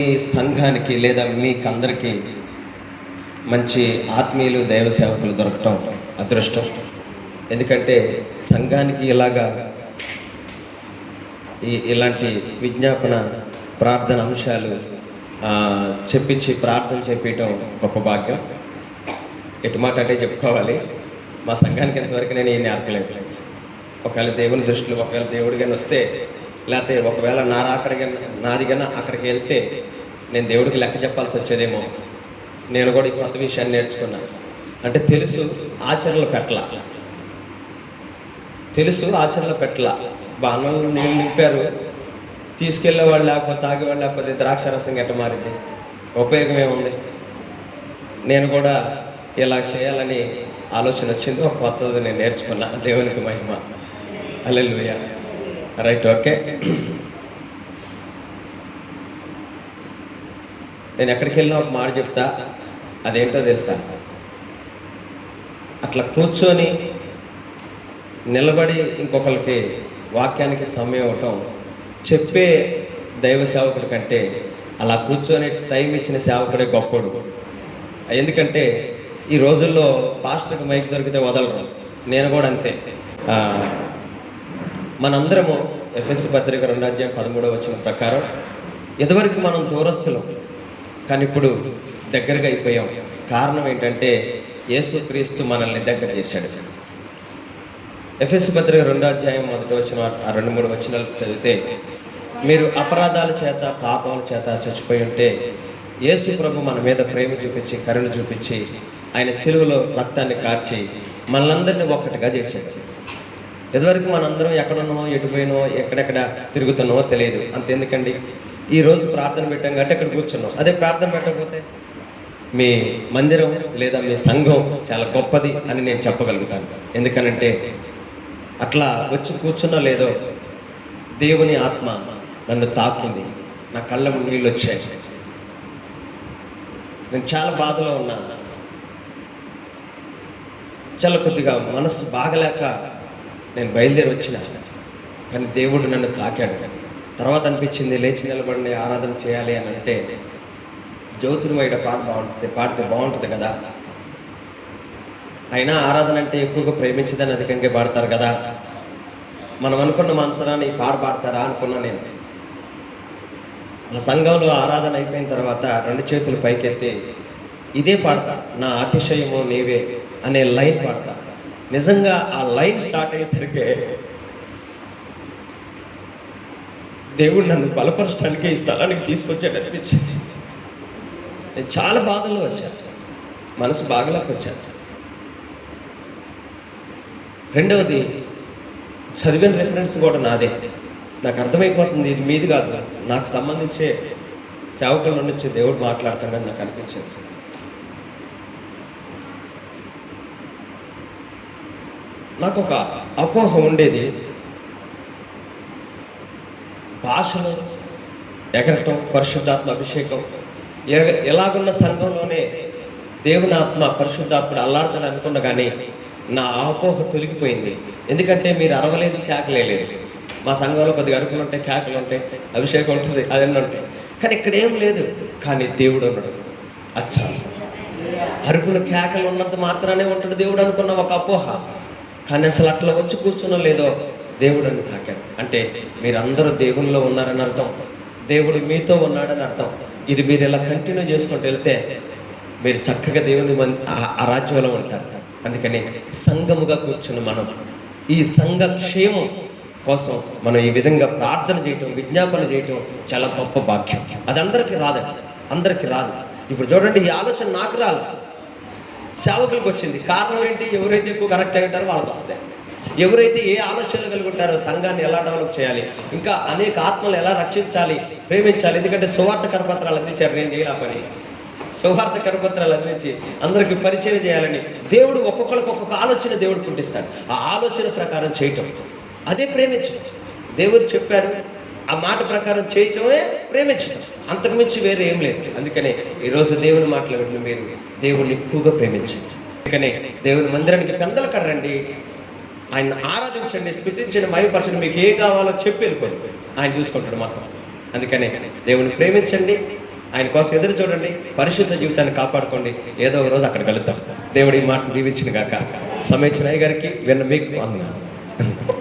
మీ సంఘానికి లేదా మీకు అందరికీ మంచి ఆత్మీయులు దైవ సేవకులు దొరకటం అదృష్టం. ఎందుకంటే సంఘానికి ఇలాగా ఈ ఇలాంటి విజ్ఞాపన ప్రార్థన అంశాలు చెప్పించి ప్రార్థన చేపించడం గొప్ప భాగ్యం. ఎటు మాట అంటే చెప్పుకోవాలి. మా సంఘానికి ఇంతవరకు నేను ఏం నేర్పలేదు. ఒకవేళ దేవుని దృష్టిలో ఒకవేళ దేవుడు వస్తే లేకపోతే ఒకవేళ నా అక్కడ నాది అక్కడికి వెళ్తే నేను దేవుడికి లెక్క చెప్పాల్సి వచ్చేదేమో. నేను కూడా ఈ కొత్త విషయాన్ని నేర్చుకున్నా. అంటే తెలుసు ఆచరణలు పెట్టలా. తెలుసు ఆచరణలు పెట్టలా. బాణంలో నీళ్ళు నింపారు. తీసుకెళ్ళే వాళ్ళు లేకపోతే తాగేవాళ్ళు లేకపోతే ద్రాక్ష గట్ట మారింది? ఉపయోగం ఏముంది? నేను కూడా ఇలా చేయాలని ఆలోచన వచ్చింది. ఒక కొత్తది నేను నేర్చుకున్నా. దేవునికి మహిమ. Hallelujah right okay. నేను ఎక్కడికి వెళ్ళినా ఒక మాట చెప్తా అదేంటో తెలుసా? అట్లా కూర్చొని నిలబడి ఇంకొకరికి వాక్యానికి సమయం ఇవ్వటం చెప్పే దైవ సేవకుడి కంటే అలా కూర్చొని టైం ఇచ్చిన సేవకుడే గొప్పడు. ఎందుకంటే ఈ రోజుల్లో పాస్టర్కి మైక్ దొరికితే వదలరు. నేను కూడా అంతే. మనందరము ఎఫ్ఎస్సి పత్రిక రెండు అధ్యాయం పదమూడవ వచ్చిన ప్రకారం ఇదివరకు మనం దూరస్తులం. కానీ ఇప్పుడు దగ్గరగా అయిపోయాం. కారణం ఏంటంటే యేసుక్రీస్తు మనల్ని దగ్గర చేశాడు. ఎఫ్ఎస్ పత్రిక రెండో అధ్యాయం మొదటి వచ్చిన ఆ రెండు మూడు వచనాలు చదివితే మీరు అపరాధాల చేత పాపాల చేత చచ్చిపోయి ఉంటే యేసు ప్రభు మన మీద ప్రేమ చూపించి కరుణ చూపించి ఆయన సిలువలో రక్తాన్ని కార్చి మనలందరినీ ఒక్కటిగా చేశాడు. ఇదివరకు మనందరం ఎక్కడున్నామో ఎటు ఎక్కడెక్కడ తిరుగుతున్నామో తెలియదు. అంతెందుకండి? ఈ రోజు ప్రార్థన పెట్టాం కాబట్టి అక్కడ కూర్చున్నాం. అదే ప్రార్థన పెట్టకపోతే మీ మందిరం లేదా మీ సంఘం చాలా గొప్పది అని నేను చెప్పగలుగుతాను. ఎందుకనంటే అట్లా వచ్చి కూర్చున్నా లేదో దేవుని ఆత్మ నన్ను తాకింది. నా కళ్ళ నీళ్ళు వచ్చాయి. నేను చాలా బాధలో ఉన్నా. చాలా కొద్దిగా మనసు బాగలేక నేను బయలుదేరి వచ్చిన. కానీ దేవుడు నన్ను తాకాడు. తర్వాత అనిపించింది లేచి నిలబడి ఆరాధన చేయాలి అని అంటే జ్యోతిర్మయుడ పాట బాగుంటుంది పాడితే బాగుంటుంది కదా. అయినా ఆరాధన అంటే ఎక్కువగా ప్రేమించదని అధికంగా పాడతారు కదా. మనం అనుకున్న మంత్రాన్ని పాట పాడతారా అనుకున్నా నేను. ఆ సంఘంలో ఆరాధన అయిపోయిన తర్వాత రెండు చేతులు పైకెత్తి ఇదే పాడతా నా అతిశయము నీవే అనే లైన్ పాడతా. నిజంగా ఆ లైన్ స్టార్ట్ అయ్యేసరికి దేవుడు నన్ను బలపరచడానికి ఈ స్థలానికి తీసుకొచ్చాడు అనిపించింది. నేను చాలా బాధల్లో వచ్చాను. మనసు బాగలోకి వచ్చాను రెండవది చదివిన రెఫరెన్స్ కూడా నాదే. నాకు అర్థమైపోతుంది ఇది మీది కాదు. నాకు సంబంధించే సేవకుల నుంచి దేవుడు మాట్లాడుతాడని నాకు అనిపించింది. నాకు ఒక అపోహ ఉండేది. భాషలు ఎగరటం పరిశుద్ధాత్మ అభిషేకం. ఎలాగున్న సంఘంలోనే దేవుని ఆత్మ పరిశుద్ధాత్ముడు అల్లాడుతాడు అనుకున్న కానీ నా ఆపోహ తొలగిపోయింది. ఎందుకంటే మీరు అరవలేదు కేకలేదు మా సంఘంలో కొద్దిగా అరుకులు ఉంటాయి కేకలు ఉంటాయి అభిషేకం ఉంటుంది అదన్నీ ఉంటాయి. కానీ ఇక్కడ ఏం లేదు. కానీ దేవుడు ఉన్నాడు. అచ్చా. అరుపులు కేకలు ఉన్నంత మాత్రానే ఉంటాడు దేవుడు అనుకున్న ఒక అపోహ. కానీ అసలు అట్లా వచ్చి కూర్చున్నా లేదో దేవుడు అని తాకాడు. అంటే మీరందరూ దేవునిలో ఉన్నారని అర్థం. దేవుడు మీతో ఉన్నాడని అర్థం. ఇది మీరు ఇలా కంటిన్యూ చేసుకుంటూ వెళ్తే మీరు చక్కగా దేవుని ఆ- రాజ్యంలో ఉంటారు. అందుకని సంఘముగా కూర్చుని మనం ఈ సంఘ క్షేమం కోసం మనం ఈ విధంగా ప్రార్థన చేయటం విజ్ఞాపన చేయటం చాలా గొప్ప భాగ్యం. అది అందరికీ రాదండి అందరికీ రాదు. ఇప్పుడు చూడండి ఈ ఆలోచన నాకు రాదు. సేవకులకు వచ్చింది కారణం ఏంటి? ఎవరైతే ఎక్కువ కరెక్ట్ అయి ఉంటారో వాళ్ళకి వస్తాయి ఎవరైతే ఏ ఆలోచనలు కలిగి ఉంటారో సంఘాన్ని ఎలా డెవలప్ చేయాలి ఇంకా అనేక ఆత్మలు ఎలా రక్షించాలి ప్రేమించాలి ఎందుకంటే సువార్త కరపత్రాలు అందించారు నేను చేయాల పని సువార్త కరపత్రాలు అందించి అందరికి పరిచయం చేయాలని దేవుడు ఒక్కొక్కరికి ఒక్కొక్క ఆలోచన దేవుడు పుట్టిస్తాడు. ఆ ఆలోచన ప్రకారం చేయటం. అదే ప్రేమించడం దేవుడు చెప్పారు ఆ మాట ప్రకారం చేయటమే ప్రేమించడం అంతకుమించి వేరే ఏం లేదు. అందుకనే ఈరోజు దేవుని మాటలు విన్న మీరు దేవుణ్ణి ఎక్కువగా ప్రేమించండి. అందుకనే దేవుని మందిరానికి పెందలు కర్రండి ఆయన ఆరాధించండి స్థుతించండి మయపరచండి మీకు ఏం కావాలో చెప్పి వెళ్ళిపోండి. ఆయన చూసుకుంటాడు మొత్తం. అందుకనే దేవుని ప్రేమించండి. ఆయన కోసం ఎదురు చూడండి. పరిశుద్ధ జీవితాన్ని కాపాడుకోండి. ఏదో ఒక రోజు అక్కడ కలుద్దాం. దేవుడి మాటలు దీవించిన గాక. సమయించిన గారికి విన్న మీకు వందనాలు.